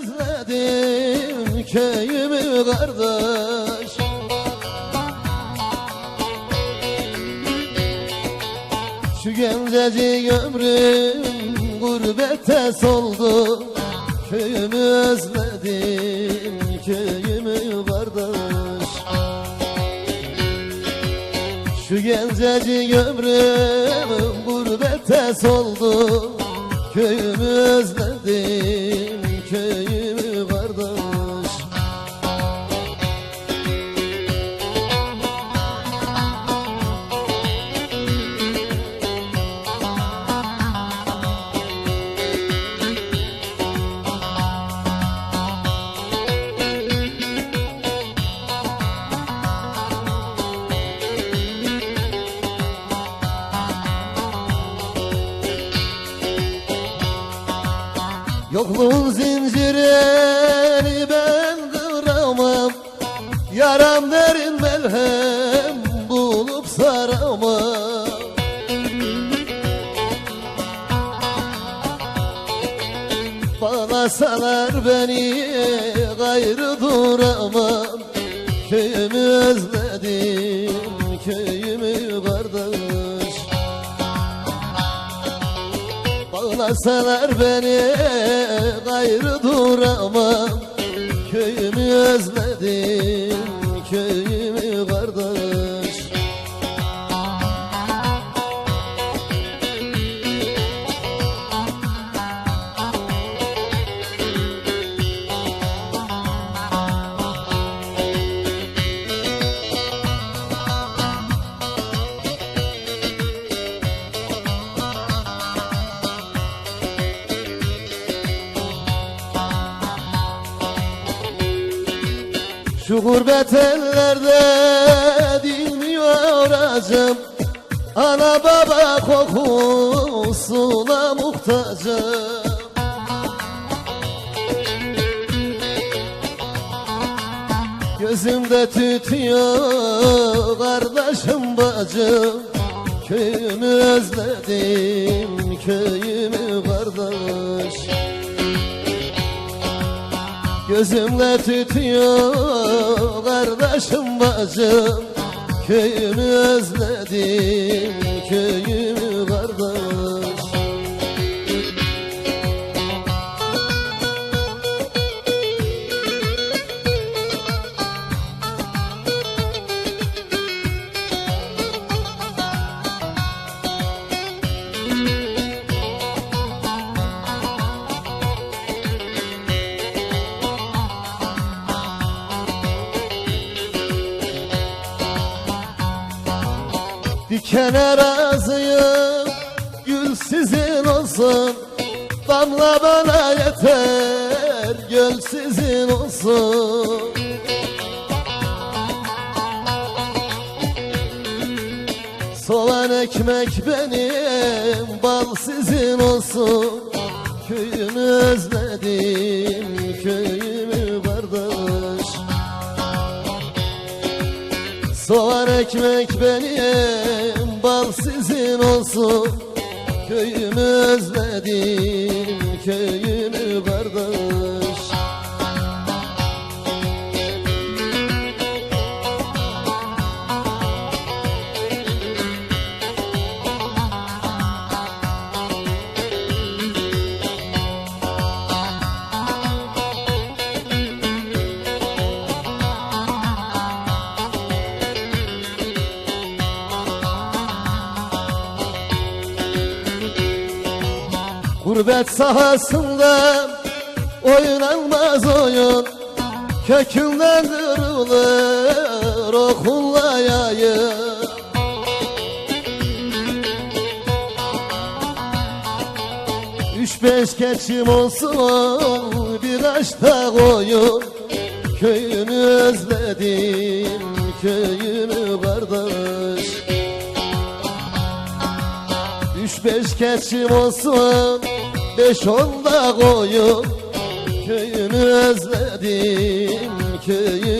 özledim köyümü kardeş. Şu gencecik ömrüm gurbete soldu. Köyümü özledim köyümü kardeş. Şu gencecik ömrüm gurbete soldu. Köyümü özledim köyümü Yokluğun zincirini ben kıramam. Yaram derin melhem bulup saramam. Bağlasalar beni gayrı duramam. Köyümü özledim köyümü kardeş. Bağlasalar beni gayrı duramam. Köyümü özledim Şu gurbet ellerde dinmiyor acım Ana baba kokusuna muhtacım. Gözümde tütüyor kardeşim bacım. Köyümü özledim köyümü kardeş Gözümle tütüyor kardeşim bacım. Köyümü özledim köyümü Dikene razıyım. Gül sizin olsun Damla bana yeter. Göl sizin olsun. Soğan ekmek benim Bal sizin olsun. Köyümü özledim Köyümü Soğan ekmek benim, bal sizin olsun. Köyümü özledim, köyümü kardeş Gurbet sahasında oynanmaz oyun. Kökünden kırılır okulla yayın Üç beş keçim olsun bir aşta koyun. Köyümü özledim köyümü kardeş Beş keçim olsun Beş on da koyun Köyümü özledim Köyümü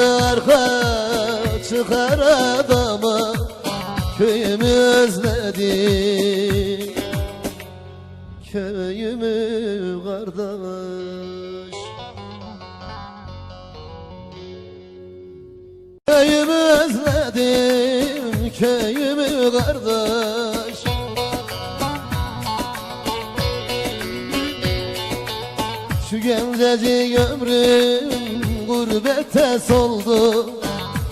çıkar adama Köyümü özledim. Köyümü kardeş. Köyümü özledim köyümü kardeş. Şu gencecik ömrüm gurbete soldu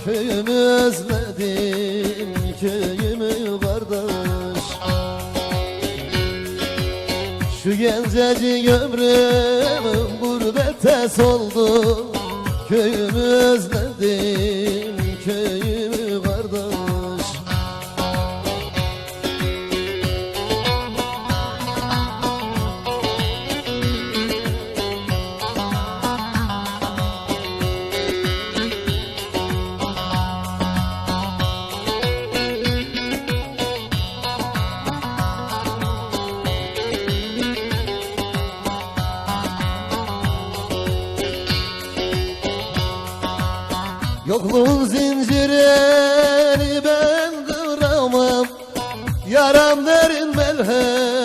Köyümü özledim köyümü kardeş. Şu gencecik ömrüm gurbete soldu Köyümü özledim Yokluğun zincirini ben kıramam. Yaram derin melhem